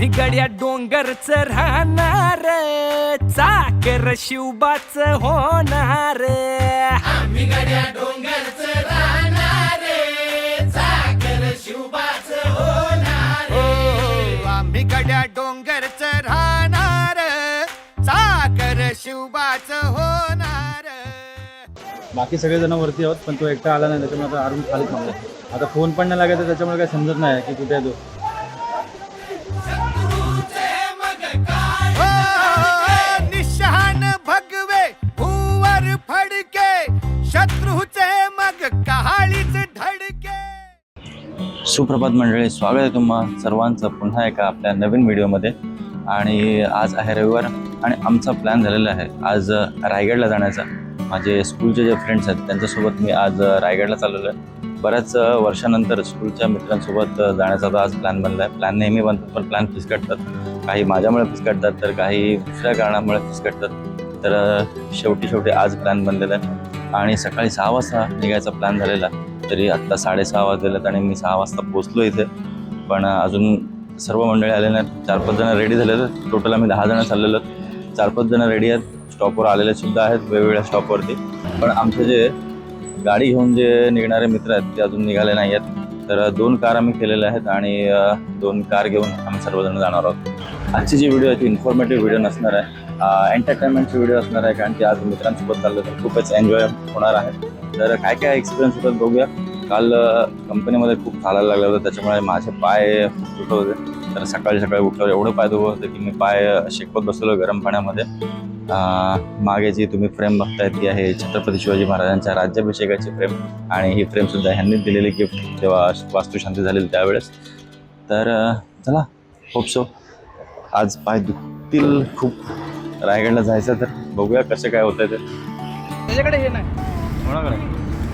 आम्ही गड्या डोंगरच राहणार चाकर शिवबाच होणार. आम्ही गड्या डोंगरच राहणार चाकर शिवबाच होणार. आम्ही गड्या डोंगरच राहणार चाकर शिवबाच होणार. बाकी सगळेजण वरती आहोत पण तो एकटा आला नाही त्याच्यामुळे आता अरुण खाली थांबला. आता फोन पण नाही लागायचा त्याच्यामुळे काही समजत नाही की कुठे आहे तो. सुप्रभात मंडळी स्वागत आहे तुम्हा सर्वांचं पुन्हा एका आपल्या नवीन व्हिडिओमध्ये. आणि आज आहे रविवार आणि आमचा प्लॅन झालेला आहे आज रायगडला जाण्याचा. माझे स्कूलचे जे फ्रेंड्स आहेत त्यांच्यासोबत मी आज रायगडला चाललेलो आहे. बऱ्याच वर्षानंतर स्कूलच्या मित्रांसोबत जाण्याचा आज प्लॅन बनला आहे. प्लॅन नेहमी बनतात पण प्लॅन फिसकटतात. काही माझ्यामुळे फिसकटतात तर काही दुसऱ्या कारणामुळे फिसकटतात. तर शेवटी शेवटी आज प्लॅन बनलेला आहे. आणि सकाळी सहा वाजता निघायचा प्लॅन झालेला तरी आत्ता साडेसहा वाजलेत आहेत आणि मी सहा वाजता पोचलो इथे. पण अजून सर्व मंडळी आले नाहीत. चार पाच जण रेडी झालेले आहेत. टोटल आम्ही दहा जण चाललेलो चार पाच जण रेडी आहेत. स्टॉपवर आलेले सुद्धा आहेत वेगवेगळ्या स्टॉपवरती पण आमचे जे गाडी घेऊन जे निघणारे मित्र आहेत ते अजून निघाले नाही आहेत. तर दोन कार आम्ही केलेल्या आहेत आणि दोन कार घेऊन आम्ही सर्वजण जाणार आहोत. आजची जी व्हिडिओ आहे ती इन्फॉर्मेटिव्ह व्हिडिओ नसणार आहे. एंटरटेनमेंटची व्हिडिओ असणार आहे कारण की आज मित्रांसोबत चाललं तर खूपच एन्जॉय होणार आहे. तर काय काय एक्सपिरियन्स होतात बघूया. काल कंपनीमध्ये खूप चालायला लागलं होतं त्याच्यामुळे माझे पाय दुखत होते. तर सकाळी सकाळी उठल्यावर एवढं पाय दुखत होते की मी पाय शेकवत बसलो गरम पाण्यामध्ये. मागे जी तुम्ही फ्रेम बघताय ती आहे छत्रपती शिवाजी महाराजांच्या राज्याभिषेकाची फ्रेम आणि ही फ्रेम सुद्धा ह्यांनी दिलेली गिफ्ट जेव्हा वास्तुशांती झालेली त्यावेळेस. तर चला होप सो आज पाय दुखतील खूप. रायगडला जायचं तर बघूया कसं काय होतंय ते. त्याच्याकडे हे नाही. कोणाकडे?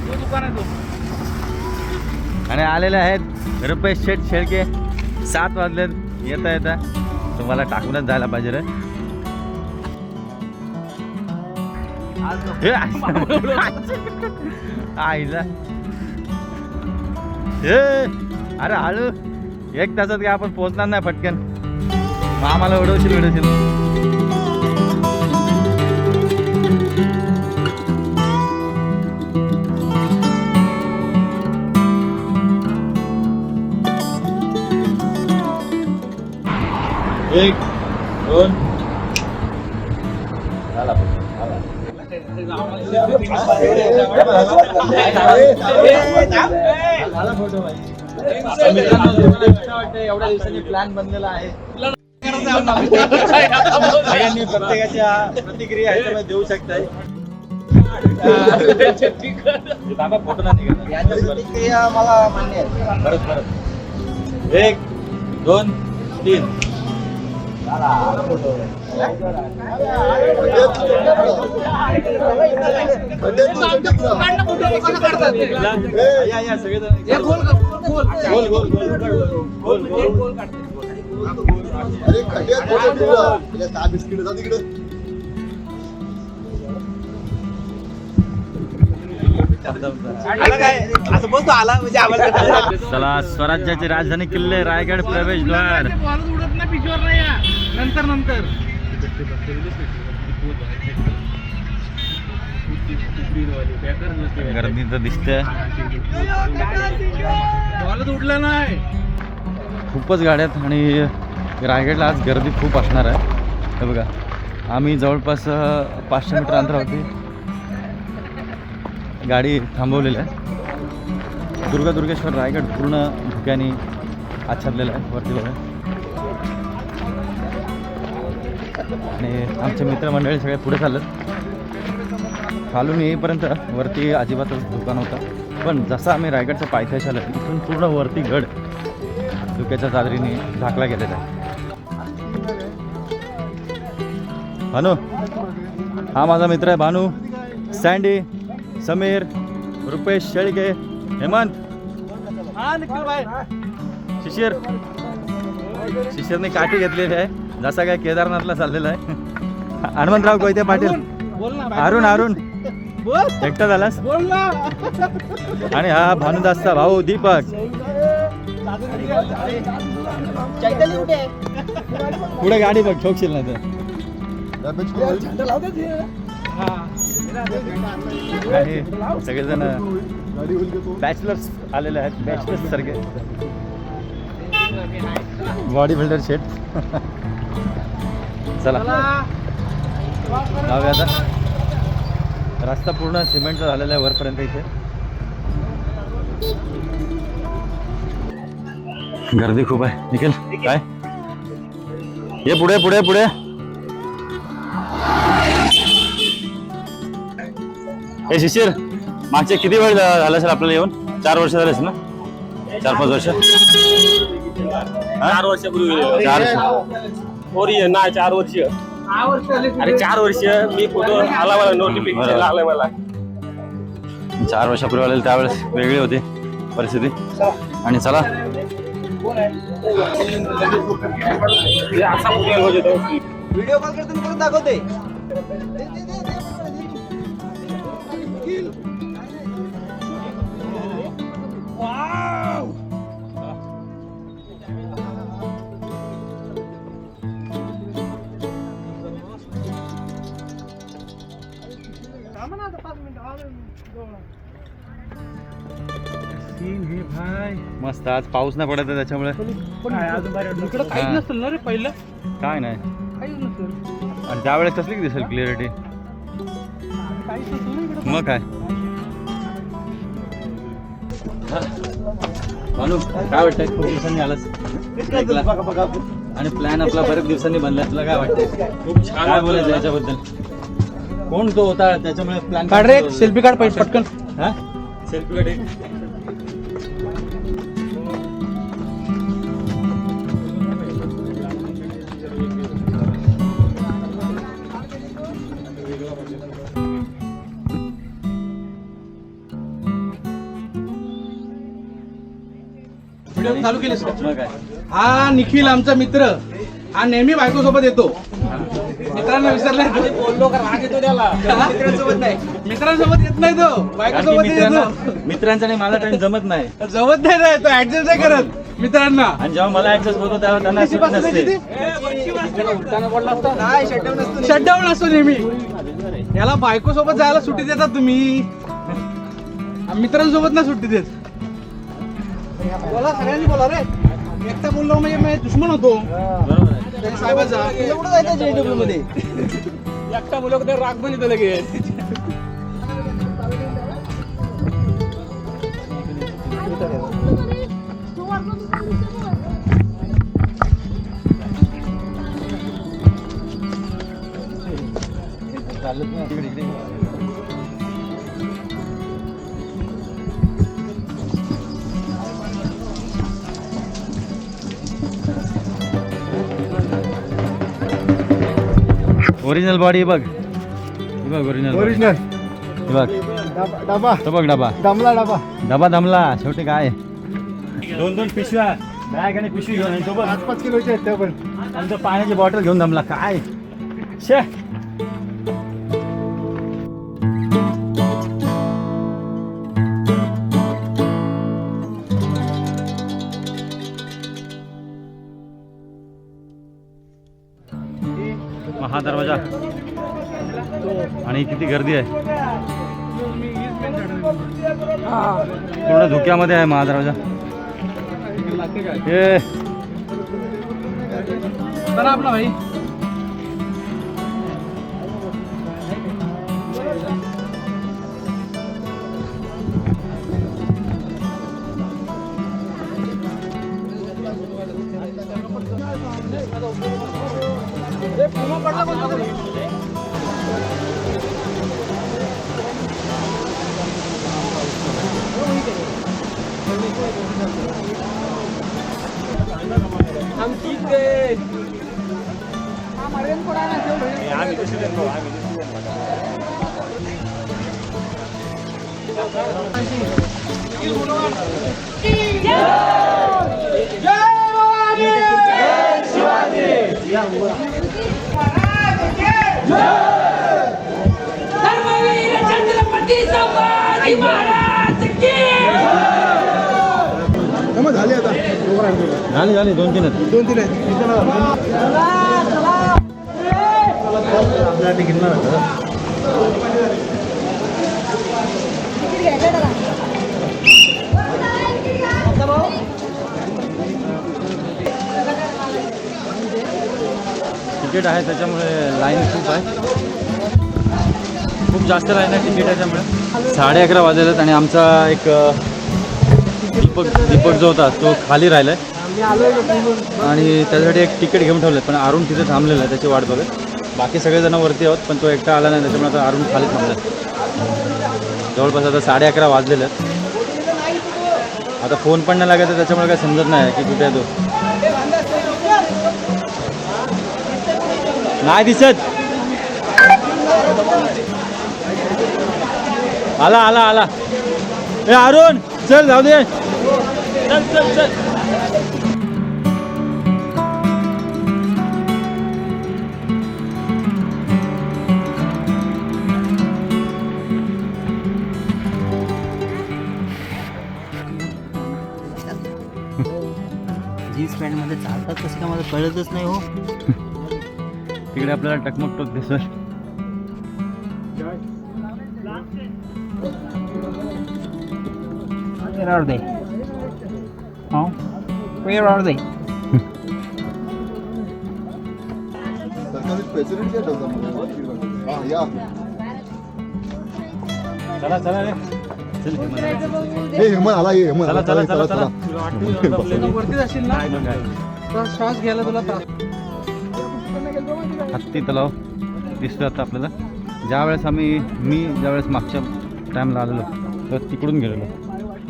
तो दुकान आहे तो आणि आलेले आहेत रुपेश शेठ शेळके. सात वाजलेत येता येता. तुम्हाला टाकूनच जायला पाहिजे रे. हे, आईला. हे, अरे हळू एक तासात काय आपण पोहोचणार नाही पटकन. मग आम्हाला उडवशील उडवशील एक दोन झाला एवढ्या दिवसांनी प्लॅन बनलेला आहे सगळ्यांनी प्रत्येकाच्या प्रतिक्रिया ह्याच्यामध्ये देऊ शकताय बाबा फोटो नाही निघाला. मला मान्य आहे एक दोन तीन अरे खड्ड्यात फोटो दहा बिस्किट जा तिकडे चला स्वराज्याची राजधानी किल्ले रायगड प्रवेशद्वार. नंतर नंतर. गर्दी तर दिसते उडला नाही. खूपच गाड्या आहेत आणि रायगडला आज गर्दी खूप असणार आहे. हे बघा आम्ही जवळपास पाचशे मीटर अंतरावरती गाडी थांबवलेली आहे. दुर्गा दुर्गेश्वर रायगड पूर्ण धुक्याने आच्छादलेला आहे वरती बघा. आणि आमचे मित्रमंडळी सगळे पुढे चाललेत. खालून येईपर्यंत वरती अजिबातच दुकान होता. पण जसं आम्ही रायगडच्या पायथ्याशी आलं इथून पूर्ण वरती गड धुक्याच्या चादरीने झाकला गेलेला आहे. भानू हा माझा मित्र आहे भानू. सँडी समीर रुपेश शेळके हेमंत. हा निखिल भाई शिशिर. शिशिरने काठी घेतलेली आहे. जसा काय केदारनाथला चाललेला आहे. हनुमंतराव कोयते पाटील. ना अरुण अरुण एकटा झालास? ना. आणि हा भानुदासचा भाऊ दीपक. पुढे गाडी बघ ठोकशील नाही तर. आणि सगळेजण बॅचलर्स आलेले आहेत. बॅचलर्स सारखे. बॉडी बिल्डर शेट चला. जाऊया आता. रस्ता पूर्ण सिमेंटचा झालेला आहे वरपर्यंत इथे. गर्दी खूप आहे. निखिल काय? ये पुढे पुढे पुढे. हे शिशिर मागचे किती वेळ झाला सर आपल्याला येऊन? चार वर्ष झाले असेल ना? चार पाच वर्ष? चार वर्षापूर्वी चार वर्ष. पोरी आहे ना चार वर्ष. अरे चार वर्ष मी फोटो आला मला नोटिफिकेशन. लागलंय मला. चार वर्षापूर्वी आलेले त्यावेळेस वेगळी होती परिस्थिती. आणि चला. व्हिडिओ कॉल करतो मस्त आज पाऊस नाही पडत आहे त्याच्यामुळे. इकडं काहीच हा. नसेल ना रे पहिलं. काय नाही. काहीच नसेल आणि त्यावेळेस कसली दिसेल क्लिअरिटी मग काय? मानू काय वाटतंय? खूप दिवसांनी आलास. ऐकला. आणि प्लॅन आपला बरेच दिवसांनी बनला. तुला काय वाटतंय? खूप छान काय बोलायचं याच्याबद्दल? कोण तो होता? त्याच्यामुळे प्लॅन काढ रे सेल्फी काढ पाहिजे पटकन. हा? सेल्फी काढ चालू केलीस हा निखिल आमचा मित्र. हा नेहमी बायको सोबत येतो. मित्रांना विसरलाय बोललो का राग येतो त्याला. मित्रांसोबत नाही. मित्रांसोबत येत नाही तो. बायको सोबत येतो. मित्रांचा आणि माझा टाइम जमत नाही. जमत नाही तो ऍडजस्ट नाही करत. मित्रांना. आणि जेव्हा मला ऍक्सेस होतो तेव्हा त्यांना शटडाऊन असतो. नेहमी. याला बायको सोबत जायला सुट्टी देतात तुम्ही. मित्रांसोबत ना सुट्टी देत. बोला सगळ्यांनी बोला रे एकटा बोललो म्हणजे मी दुश्मन होतो बरोबर आहे त्या साहेबाचा कुठं जायचं जेडब्ल्यू मध्ये एकटा बोललो की राग पण येतो लगेच चालत नाही ओरिजिनल बॉडी बघ. हे बघ ओरिजिनल ओरिजिनल हे बघ. डबा तो बघ डबा. दमला डबा. डबा दमला. शेवटी काय? दोन दोन पिशव्या. बॅग आणि पिशवी घेऊन आणि तो बघ. पाच पाच किलोचे आहेत त्या पण. आणि तो पाण्याची बॉटल घेऊन दमला. काय? शे. हा दरवाजा आणि किती गर्दी आहे. पूर्ण धुक्यामध्ये आहे महादरवाजा. बरं आपला भाई. धर्मवीर छत्रपती संभाजी महाराज की झाले आता झाली झाली दोन तीन आहेत. दोन तीन आहेत. तिकीट आहे त्याच्यामुळे लाईन खूप आहे. खूप जास्त लाईन आहे तिकीट त्याच्यामुळे साडे अकरा वाजलेले आहेत आणि आमचा एक दीपक दीपक जो होता तो खाली राहिला आहे आणि त्यासाठी एक तिकीट घेऊन ठेवलं पण अरुण तिथे थांबलेला आहे त्याची वाट बघत. बाकी सगळेजण वरती आहोत पण तो एकटा आला नाही त्याच्यामुळे आता अरुण खाली थांबला जवळपास आता साडे अकरा वाजलेले आहेत. आता फोन पण नाही लागत त्याच्यामुळे काही समजत नाही की कुठे आहे तो. नाही दिसत. आला आला आला. ए अरुण चल जाऊ दे. चल चल चल जीन्स पॅन्टमध्ये चालतात कसं का? मला कळतच नाही हो. तिकडे आपल्याला टकमक टोक are they? Oh, where are they? सरकारी प्रेसिडेंट काय ठेवतात या चला चला रे. चल हे हेमन आला हेमन. चला आला. चला चला चला. वरतीच असशील ना तुला श्वास घ्यायला तुला त्रास हत्ती तलाव दिसतो आता आपल्याला. ज्यावेळेस आम्ही मी ज्यावेळेस मागच्या टाईमला आलेलो तर तिकडून गेलेलो.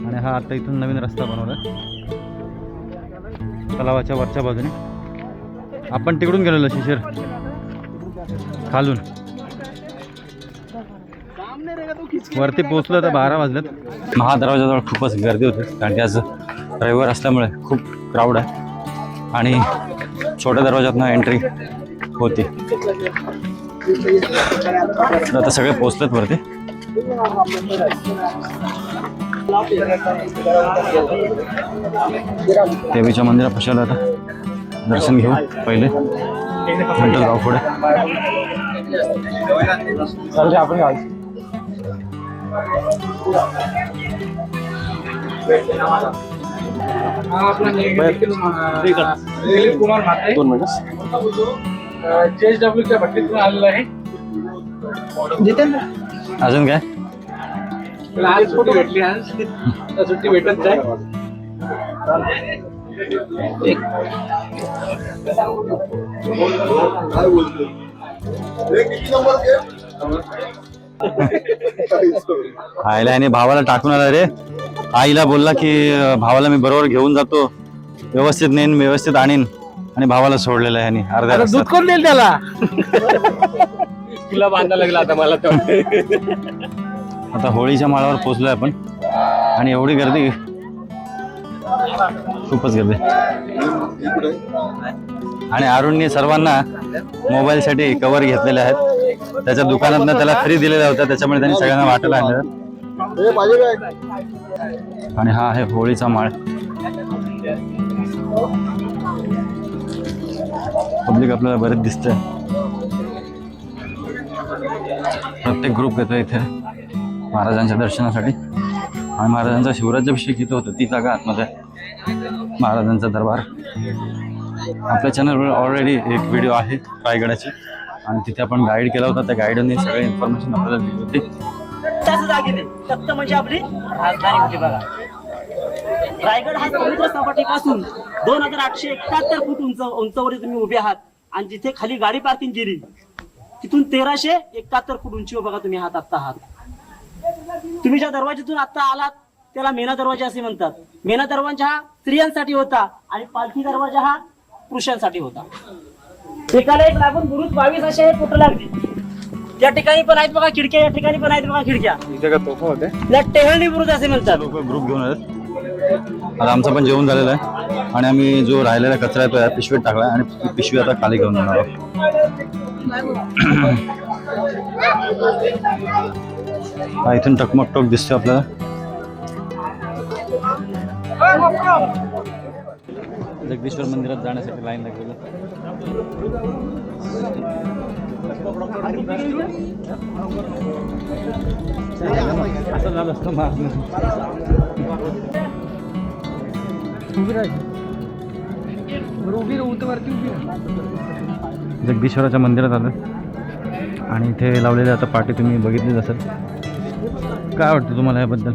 आणि हा आता इथून नवीन रस्ता बनवला. तलावाच्या वरच्या बाजूने. आपण तिकडून गेलेलो शिशिर. खालून. वरती पोहोचलो तर बारा वाजल्यात महादरवाजाजवळ खूपच गर्दी होती कारण की आज रविवार असल्यामुळे खूप क्राऊड आहे. आणि छोट्या दरवाजातनं एंट्री होती. आता सगळे पोचलेत वरती. देवीच्या मंदिरापाशी आलो आता दर्शन घेऊ पहिले. नंतर जाऊ पुढे. हा निखिल निखिल कुमार म्हात्रे दोन मिनिट जे डब्ल्यूच्या भट्टीतून आलेला आहे. अजून काय? आज सुट्टी भेटली आज सुट्टी भेटत हे आईला आणि भावाला टाकून आला रे. आईला बोलला की भावाला मी बरोबर घेऊन जातो. व्यवस्थित नेईन व्यवस्थित आणीन. आणि भावाला सोडलेलं आहे अर्ध्या दूध. कोण देईल त्याला? तुला बांधायला लागला आता मला आता होळीच्या माळावर पोहोचलोय आपण. आणि एवढी गर्दी खूपच गर्दी. आणि अरुणने सर्वांना मोबाईलसाठी कवर घेतलेले आहेत. त्याच्या दुकानातनं त्याला फ्री दिलेल्या होत्या त्याच्यामुळे त्यांनी सगळ्यांना वाटायला आणलं. आणि हा आहे होळीचा माळ. पब्लिक आपल्याला बरेच दिसतंय. प्रत्येक ग्रुप येतो इथे. महाराजांच्या दर्शनासाठी. आणि महाराजांचा शिवराज्याभिषेक इथं होतं ती जागा आतमध्ये. महाराजांचा दरबार. आपल्या चॅनलवर ऑलरेडी एक व्हिडिओ आहे रायगडाची. आणि तिथे आपण गाईड केला होता त्या गाईडने सगळी इन्फॉर्मेशन आपल्याला दिली होती. म्हणजे आपली राजधानी होती बघा. रायगड हा समुद्र सपाटीपासून दोन हजार आठशे एकाहत्तर फूट उंच उंचावर तुम्ही उभे आहात. आणि जिथे खाली गाडी पार्किंग केली तिथून तेराशे एकाहत्तर फूट उंचीवर बघा तुम्ही आहात आत्ता आहात. तुम्ही ज्या दरवाजातून आता आलात त्याला मेना दरवाजा असे म्हणतात मेना दरवाजा हा स्त्रियांसाठी होता आणि पालखी दरवाजा हा पुरुषांसाठी होता एकाला एक लागून बुरुज बावीस असे हे फुट लागली या ठिकाणी पण आहेत बघा खिडक्या या ठिकाणी पण आहेत बघा खिडक्या या टेहळणी बुरुज असे म्हणतात लोक ग्रुप घेऊन आलेत आता आमचं पण जेवण झालेलं आहे आणि आम्ही जो राहिलेला कचरा आहे तो या पिशवीत टाकला आणि ती पिशवी आता खाली घेऊन जाणार आहोत हा इथून टकमक टोक दिसतो आपल्याला. जगदीश्वर मंदिरात जाण्यासाठी लाईन लागलेलं असं झालं असतं उभी जगदीश्वराच्या मंदिरात आलं आणि इथे लावलेले आता पाठी तुम्ही बघितलीच असेल. काय वाटतं तुम्हाला याबद्दल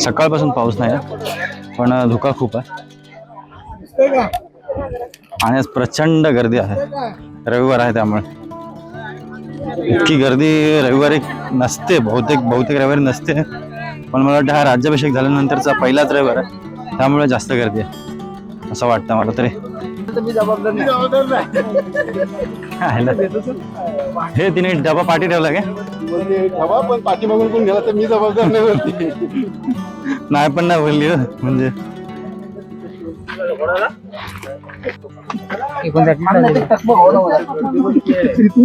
सकाळपासून पाऊस नाही आहे, पण धुका खूप आहे. आणि आज प्रचंड गर्दी आहे. रविवार आहे त्यामुळे. इतकी गर्दी रविवारी नसते बहुतेक बहुतेक रविवारी नसते. पण मला वाटतं हा राज्याभिषेक झाल्यानंतरचा पहिलाच रविवार आहे. त्यामुळे जास्त गर्दी आहे. असं वाटतं मला तरी. हे तिने डबा पाठी ठेवला काय? हवा पण पाठीमागून कोण गेला तर मी जबाबदार नाही पण नाही बोलली हो. म्हणजे. इथून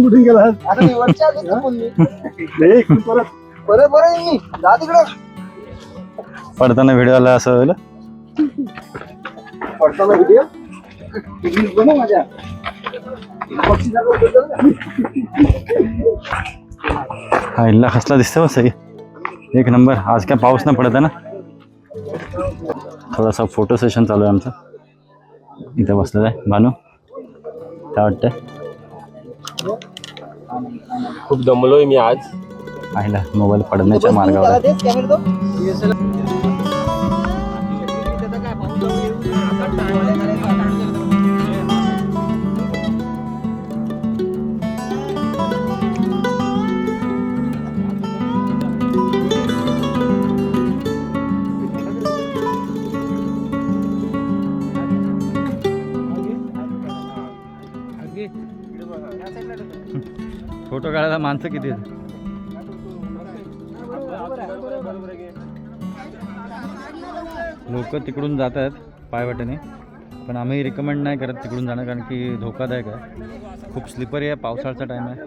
कुठून गेला. बरं बरं जा तिकडं. पडताना व्हिडिओ आला असं होईल? पडताना व्हिडिओ बनव माझ्या. हा इल्ला कसला दिसतो सही एक नंबर. आज काय पाऊस नाही पडत आहे ना? थोडासा फोटो सेशन चालू आहे आमचं. इथे बसलेलं आहे भानू. काय वाटतंय? खूप दमलोय मी आज. आईला मोबाईल पडण्याच्या मार्गावर माणसं किती आहेत? लोक तिकडून जात आहेत पायवाटेने. पण आम्ही रिकमेंड नाही करत तिकडून जाणं कारण की धोकादायक आहे. खूप स्लिपरी आहे पावसाळ्याचा टाईम आहे.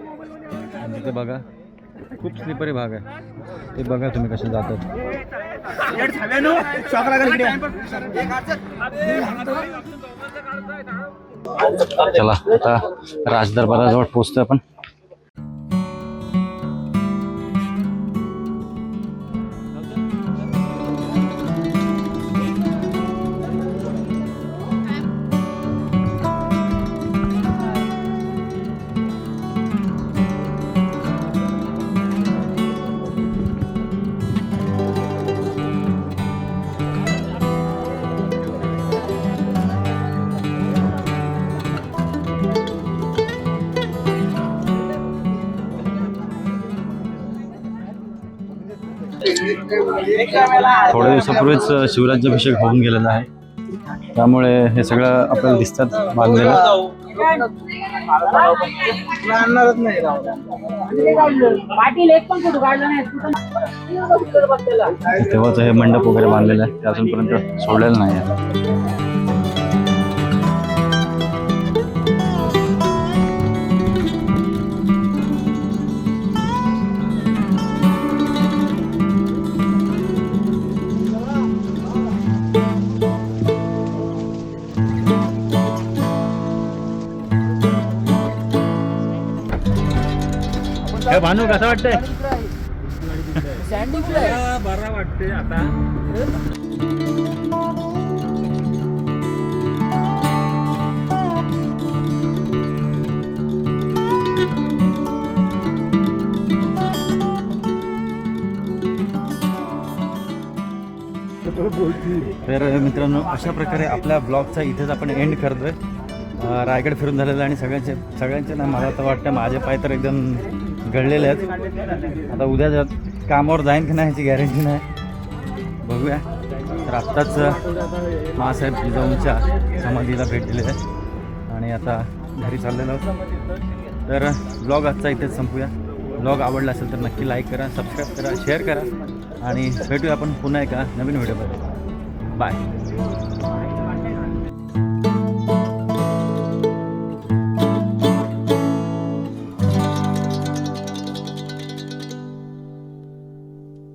आणि तिथे बघा खूप स्लिपरी भाग आहे. ते बघा तुम्ही कसे जातात चला आता राजदरबाराजवळ पोचतोय आपण. थोड्या दिवसापूर्वीच शिवराज्याभिषेक होऊन गेलेला आहे. त्यामुळे हे सगळं आपल्याला दिसतात बांधलेलं तेव्हाच हे मंडप वगैरे बांधलेलं आहे. ते अजूनपर्यंत सोडलेलं नाही भानू कसं वाटतंय? बरा वाटते आता. तर मित्रांनो अशा प्रकारे आपल्या ब्लॉगचा इथेच आपण एंड करतोय. रायगड फिरून झालेलं आणि सगळ्यांचे सगळ्यांचे ना मला तर वाटतं माझे पाय तर एकदम गळलेले आहेत. आता उद्या जात कामावर जाईन की नाही ह्याची गॅरंटी नाही. बघूया. तर आत्ताच मासाहेब जिजाऊंच्या समाधीला भेट दिली आहे. आणि आता घरी चाललेलो आहोत. तर ब्लॉग आजचा इथेच संपूया. ब्लॉग आवडला असेल तर नक्की लाईक करा सबस्क्राईब करा शेअर करा. आणि भेटूया आपण पुन्हा एका नवीन व्हिडिओमध्ये बाय